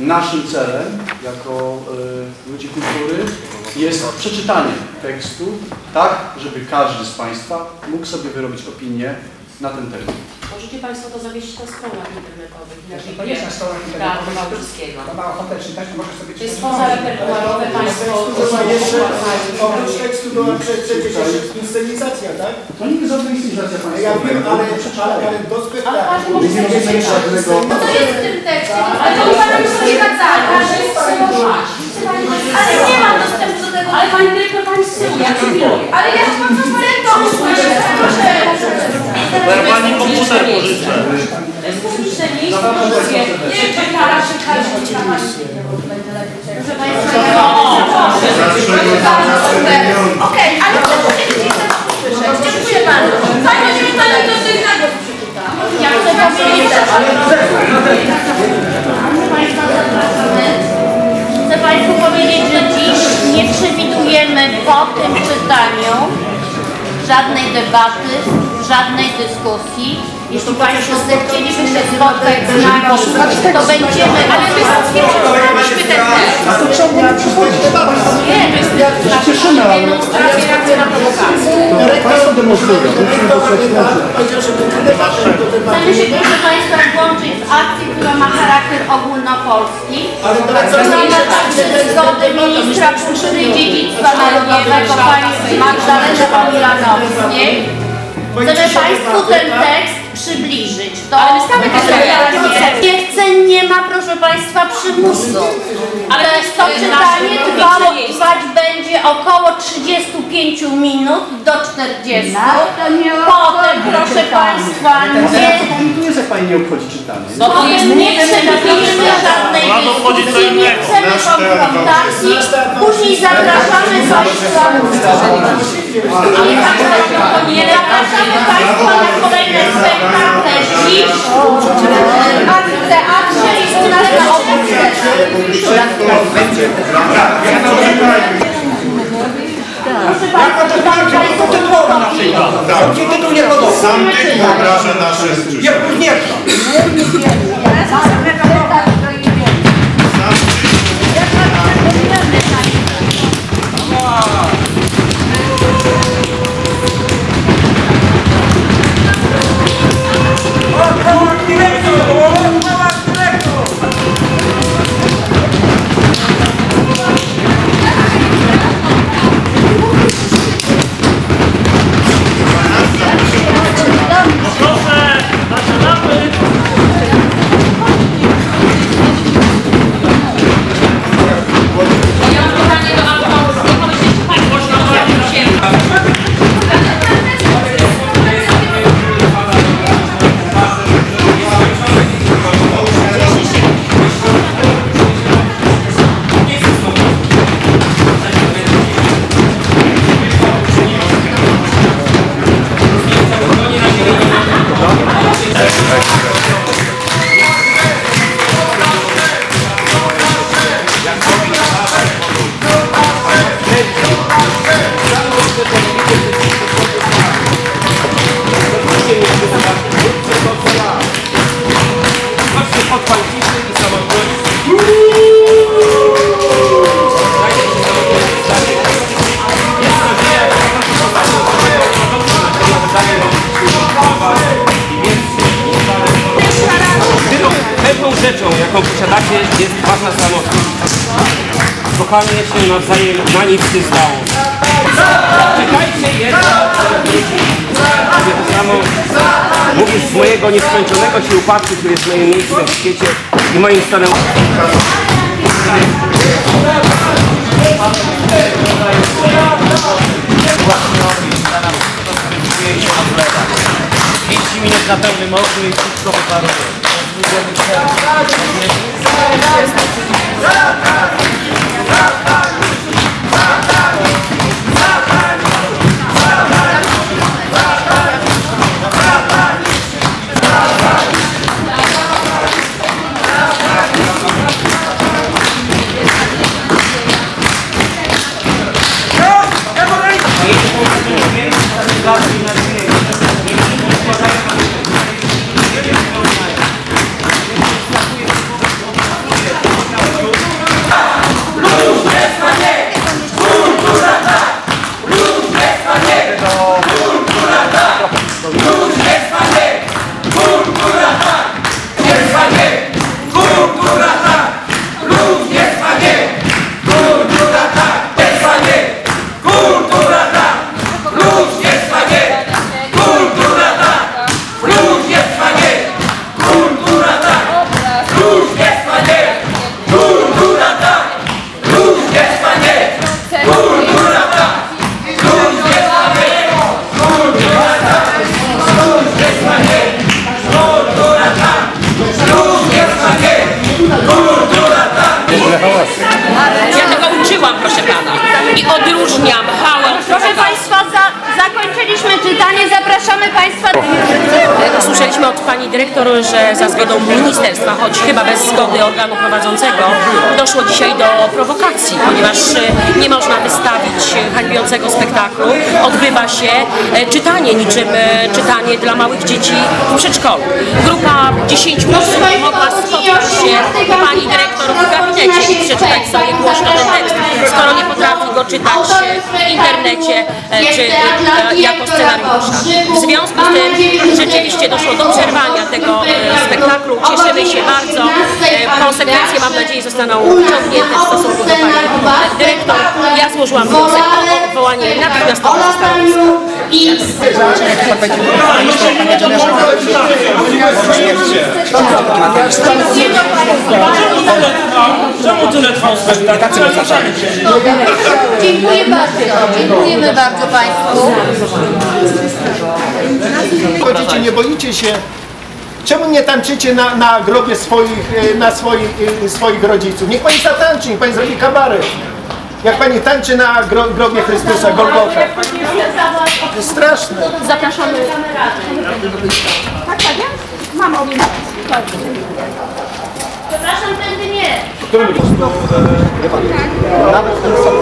Naszym celem, jako y, ludzi kultury, jest przeczytanie tekstu, tak, żeby każdy z Państwa mógł sobie wyrobić opinię na ten temat. Możecie Państwo to zawieść na stronach internetowych. To jest na stronach Tak, internetowych, Małżeńskiego. to ma ochotę czytać, to może sobie To jest czytać. poza repertuarowe Państwo. Jeszcze oprócz tekstu była prze- przecież inscenizacja, tak? To nie jest organizacja Ja wiem, ale, ale, ale do Ale spektaklu. każdy może sobie przeczytać. żadnego... No to jest w tym tekście. Ale to Pana nie przeszkadzają. Ale nie mam dostępu do tego. Ale Pani Dyrektor, Pani ja. Ale ja mam transparentną usłyszę. Proszę. To ja pani komputer pożyczę. To jest publiczne miejsce, proszę. Nie, czekala, czekala, czekala. Proszę Państwa, ja Okej, ale to słyszeć. Dziękuję bardzo. Żadnej dyskusji. Jeśli Państwo zechcieliby się spotkać z nami, to będziemy... Ale my nie przeczytaliśmy ten tekst. To trzeba było przychodzić. Nie, to jest cieszymy, ale-. Państwo demonstrują. Chcemy się, proszę Państwa, włączyć w akcję, która ma charakter ogólnopolski. Ale to co Która ma także zgodę ministra kultury i dziedzictwa narodowego pani Magdaleny Pomilanowskiej. Chcemy Państwu ten tekst przybliżyć. To Ale nie chcę, nie ma proszę Państwa przymusu. Ale to czytanie trwało, trwać będzie około 35 minut do 40. Potem proszę Państwa nie Tu jest jak Pani nie obchodzi czytanie. no to jest nie przewidujemy żadnej dyskusji, nie chcemy konfrontacji, później zapraszamy Państwa nie nie zapraszamy Państwa na kolejne spektakle dziś w teatrze i u nas na Proszę Państwa, tam Państwo Tak. Ci tytuł nie podoba. Sam tytuł obraża nasze Nie, czucie. nie chcę. Kochanie się nawzajem na nic zdało. Czekajcie jedno. Samo mówisz z mojego nieskończonego się upadku, który jest moim miejscem w świecie i moim stanem. minut na pełnym ogniu i wszystko. Dyrektor, że za zgodą ministerstwa, choć chyba bez zgody organu prowadzącego, doszło dzisiaj do prowokacji, ponieważ e, nie można wystawić hańbiącego spektaklu. Odbywa się e, czytanie, niczym e, czytanie dla małych dzieci w przedszkolu. Grupa 10 osób mogła spotkać się pani dyrektor w gabinecie i przeczytać sobie głośno ten potrafi go czytać e, w internecie e, czy e, jako scenariusza. W związku z tym rzeczywiście doszło do przerwania tego spektaklu. Cieszymy się bardzo. Konsekwencje mam nadzieję zostaną wyciągnięte w stosunku do pani dyrektor. Ja złożyłam wniosek o odwołanie natychmiastowego stanowiska. Czemu tyle trwał spektakl? dziękuję bardzo. Dziękujemy bardzo Państwu. Chodzicie, nie boicie się. Czemu nie tańczycie na, na grobie swoich, e, na swoich, e, swoich rodziców? Niech pani zatańczy, niech pani zrobi kabaret. Jak pani tańczy na gro, grobie Chrystusa, Golgotha. To jest straszne. Zapraszamy mam ogień. Przepraszam, tędy nie. Który by e, Tak. Nawet ten sam.